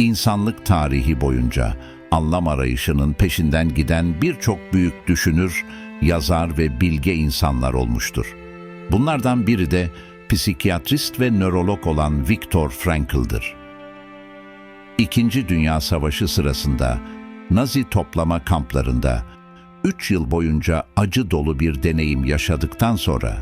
İnsanlık tarihi boyunca anlam arayışının peşinden giden birçok büyük düşünür, yazar ve bilge insanlar olmuştur. Bunlardan biri de psikiyatrist ve nörolog olan Viktor Frankl'dır. İkinci Dünya Savaşı sırasında Nazi toplama kamplarında 3 yıl boyunca acı dolu bir deneyim yaşadıktan sonra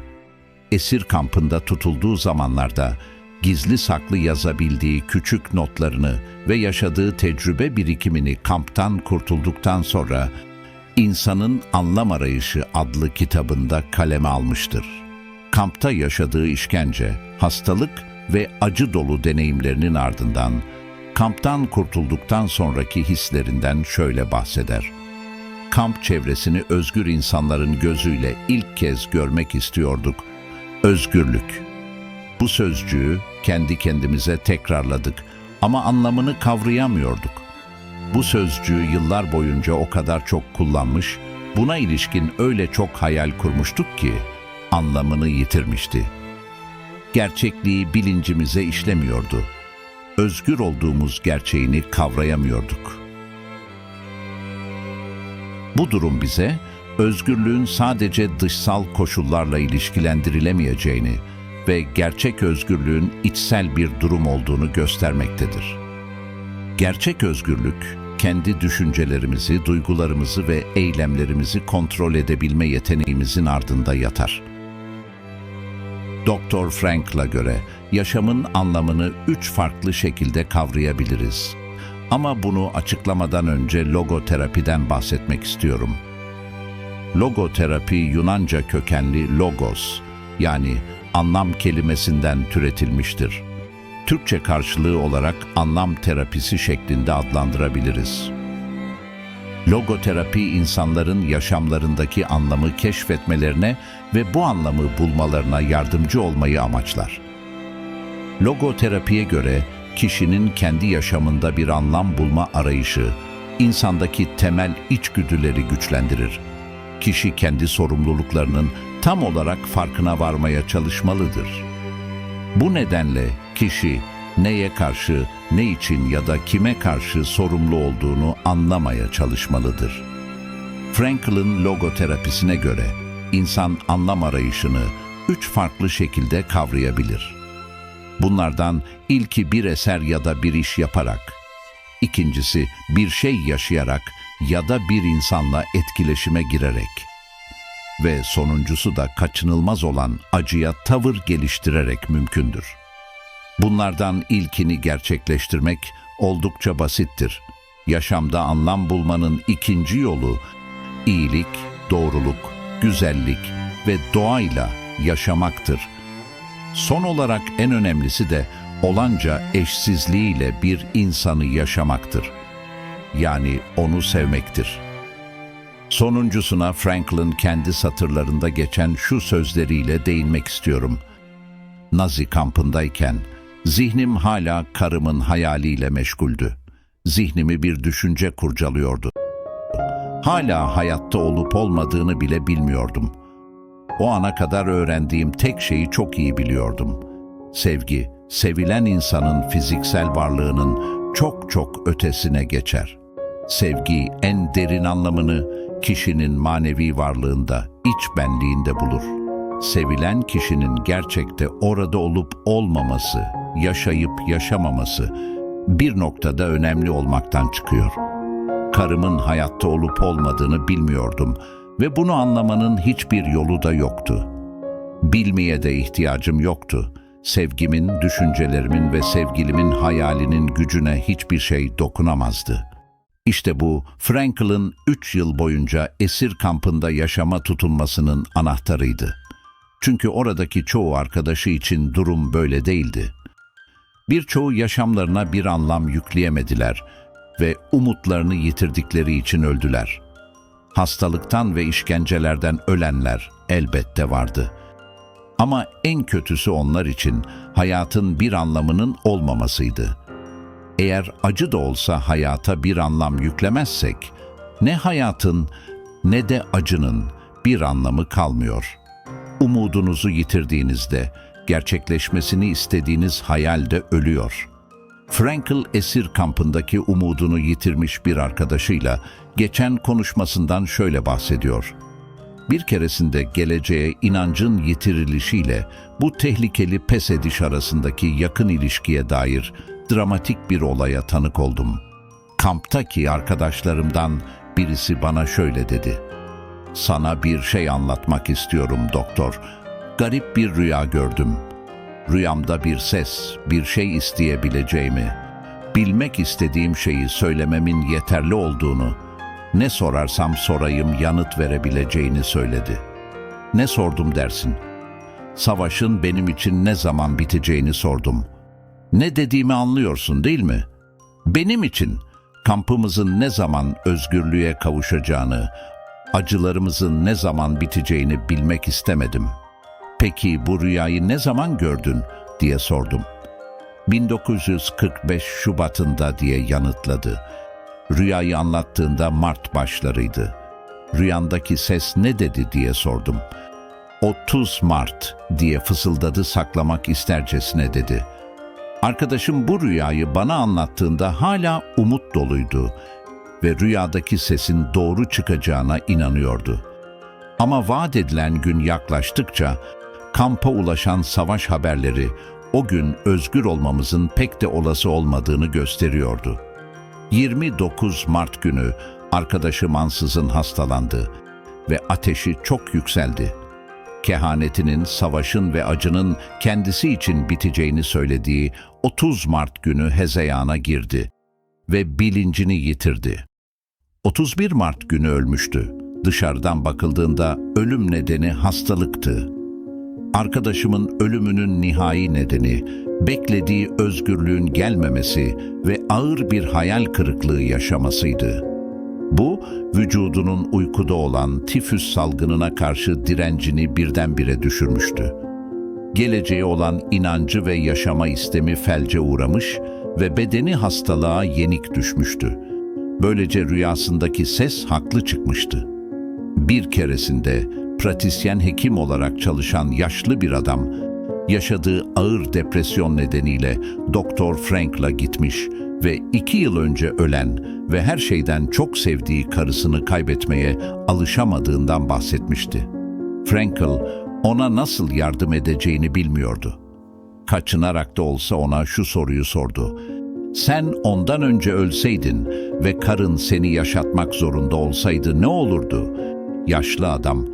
esir kampında tutulduğu zamanlarda gizli saklı yazabildiği küçük notlarını ve yaşadığı tecrübe birikimini kamptan kurtulduktan sonra İnsanın Anlam Arayışı adlı kitabında kaleme almıştır. Kampta yaşadığı işkence, hastalık ve acı dolu deneyimlerinin ardından kamptan kurtulduktan sonraki hislerinden şöyle bahseder. Kamp çevresini özgür insanların gözüyle ilk kez görmek istiyorduk. Özgürlük. Bu sözcüğü kendi kendimize tekrarladık ama anlamını kavrayamıyorduk. Bu sözcüğü yıllar boyunca o kadar çok kullanmış, buna ilişkin öyle çok hayal kurmuştuk ki anlamını yitirmişti. Gerçekliği bilincimize işlemiyordu. Özgür olduğumuz gerçeğini kavrayamıyorduk. Bu durum bize özgürlüğün sadece dışsal koşullarla ilişkilendirilemeyeceğini ve gerçek özgürlüğün içsel bir durum olduğunu göstermektedir. Gerçek özgürlük, kendi düşüncelerimizi, duygularımızı ve eylemlerimizi kontrol edebilme yeteneğimizin ardında yatar. Dr. Frank'la göre yaşamın anlamını üç farklı şekilde kavrayabiliriz. Ama bunu açıklamadan önce logoterapiden bahsetmek istiyorum. Logoterapi Yunanca kökenli logos yani anlam kelimesinden türetilmiştir. Türkçe karşılığı olarak anlam terapisi şeklinde adlandırabiliriz. Logoterapi insanların yaşamlarındaki anlamı keşfetmelerine ve bu anlamı bulmalarına yardımcı olmayı amaçlar. Logoterapiye göre kişinin kendi yaşamında bir anlam bulma arayışı, insandaki temel içgüdüleri güçlendirir. Kişi kendi sorumluluklarının tam olarak farkına varmaya çalışmalıdır. Bu nedenle kişi neye karşı, ne için ya da kime karşı sorumlu olduğunu anlamaya çalışmalıdır. Frankl'ın logoterapisine göre insan anlam arayışını üç farklı şekilde kavrayabilir. Bunlardan ilki bir eser ya da bir iş yaparak, ikincisi bir şey yaşayarak ya da bir insanla etkileşime girerek ve sonuncusu da kaçınılmaz olan acıya tavır geliştirerek mümkündür. Bunlardan ilkini gerçekleştirmek oldukça basittir. Yaşamda anlam bulmanın ikinci yolu iyilik, doğruluk, güzellik ve doğayla yaşamaktır. Son olarak en önemlisi de olanca eşsizliğiyle bir insanı yaşamaktır. Yani onu sevmektir. Sonuncusuna Franklin kendi satırlarında geçen şu sözleriyle değinmek istiyorum. Nazi kampındayken zihnim hala karımın hayaliyle meşguldü. Zihnimi bir düşünce kurcalıyordu. Hala hayatta olup olmadığını bile bilmiyordum. O ana kadar öğrendiğim tek şeyi çok iyi biliyordum. Sevgi, sevilen insanın fiziksel varlığının çok çok ötesine geçer. Sevgi en derin anlamını kişinin manevi varlığında, iç benliğinde bulur. Sevilen kişinin gerçekte orada olup olmaması, yaşayıp yaşamaması bir noktada önemli olmaktan çıkıyor. Karımın hayatta olup olmadığını bilmiyordum ve bunu anlamanın hiçbir yolu da yoktu. Bilmeye de ihtiyacım yoktu. Sevgimin, düşüncelerimin ve sevgilimin hayalinin gücüne hiçbir şey dokunamazdı. İşte bu Frankl'ın 3 yıl boyunca esir kampında yaşama tutunmasının anahtarıydı. Çünkü oradaki çoğu arkadaşı için durum böyle değildi. Birçoğu yaşamlarına bir anlam yükleyemediler ve umutlarını yitirdikleri için öldüler. Hastalıktan ve işkencelerden ölenler elbette vardı. Ama en kötüsü onlar için hayatın bir anlamının olmamasıydı. Eğer acı da olsa hayata bir anlam yüklemezsek, ne hayatın ne de acının bir anlamı kalmıyor. Umudunuzu yitirdiğinizde, gerçekleşmesini istediğiniz hayal de ölüyor. Frankel esir kampındaki umudunu yitirmiş bir arkadaşıyla geçen konuşmasından şöyle bahsediyor. Bir keresinde geleceğe inancın yitirilişiyle bu tehlikeli pes ediş arasındaki yakın ilişkiye dair dramatik bir olaya tanık oldum. Kamptaki arkadaşlarımdan birisi bana şöyle dedi. Sana bir şey anlatmak istiyorum doktor. Garip bir rüya gördüm. Rüyamda bir ses, bir şey isteyebileceğimi, bilmek istediğim şeyi söylememin yeterli olduğunu, ne sorarsam sorayım yanıt verebileceğini söyledi. Ne sordum dersin? Savaşın benim için ne zaman biteceğini sordum. Ne dediğimi anlıyorsun değil mi? Benim için kampımızın ne zaman özgürlüğe kavuşacağını, acılarımızın ne zaman biteceğini bilmek istemedim. Peki bu rüyayı ne zaman gördün diye sordum. 1945 Şubat'ında diye yanıtladı. Rüyayı anlattığında Mart başlarıydı. Rüyandaki ses ne dedi diye sordum. 30 Mart diye fısıldadı saklamak istercesine dedi. Arkadaşım bu rüyayı bana anlattığında hala umut doluydu ve rüyadaki sesin doğru çıkacağına inanıyordu. Ama vaat edilen gün yaklaştıkça kampa ulaşan savaş haberleri o gün özgür olmamızın pek de olası olmadığını gösteriyordu. 29 Mart günü arkadaşım ansızın hastalandı ve ateşi çok yükseldi. Kehanetinin, savaşın ve acının kendisi için biteceğini söylediği 30 Mart günü hezeyana girdi ve bilincini yitirdi. 31 Mart günü ölmüştü. Dışarıdan bakıldığında ölüm nedeni hastalıktı. Arkadaşımın ölümünün nihai nedeni, beklediği özgürlüğün gelmemesi ve ağır bir hayal kırıklığı yaşamasıydı. Bu, vücudunun uykuda olan tifüs salgınına karşı direncini birdenbire düşürmüştü. Geleceğe olan inancı ve yaşama istemi felce uğramış ve bedeni hastalığa yenik düşmüştü. Böylece rüyasındaki ses haklı çıkmıştı. Bir keresinde pratisyen hekim olarak çalışan yaşlı bir adam, yaşadığı ağır depresyon nedeniyle Doktor Frank'la gitmiş ve iki yıl önce ölen ve her şeyden çok sevdiği karısını kaybetmeye alışamadığından bahsetmişti. Frankel ona nasıl yardım edeceğini bilmiyordu. Kaçınarak da olsa ona şu soruyu sordu. Sen ondan önce ölseydin ve karın seni yaşatmak zorunda olsaydı ne olurdu? Yaşlı adam,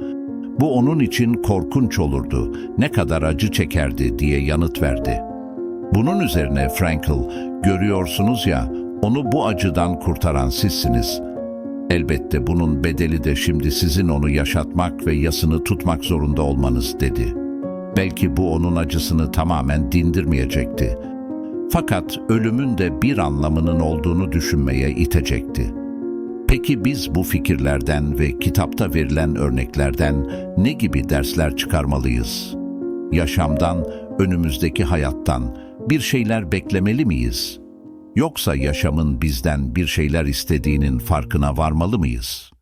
bu onun için korkunç olurdu, ne kadar acı çekerdi diye yanıt verdi. Bunun üzerine Frankel, görüyorsunuz ya, onu bu acıdan kurtaran sizsiniz. Elbette bunun bedeli de şimdi sizin onu yaşatmak ve yasını tutmak zorunda olmanız dedi. Belki bu onun acısını tamamen dindirmeyecekti. Fakat ölümün de bir anlamının olduğunu düşünmeye itecekti. Peki biz bu fikirlerden ve kitapta verilen örneklerden ne gibi dersler çıkarmalıyız? Yaşamdan, önümüzdeki hayattan bir şeyler beklemeli miyiz? Yoksa yaşamın bizden bir şeyler istediğinin farkına varmalı mıyız?''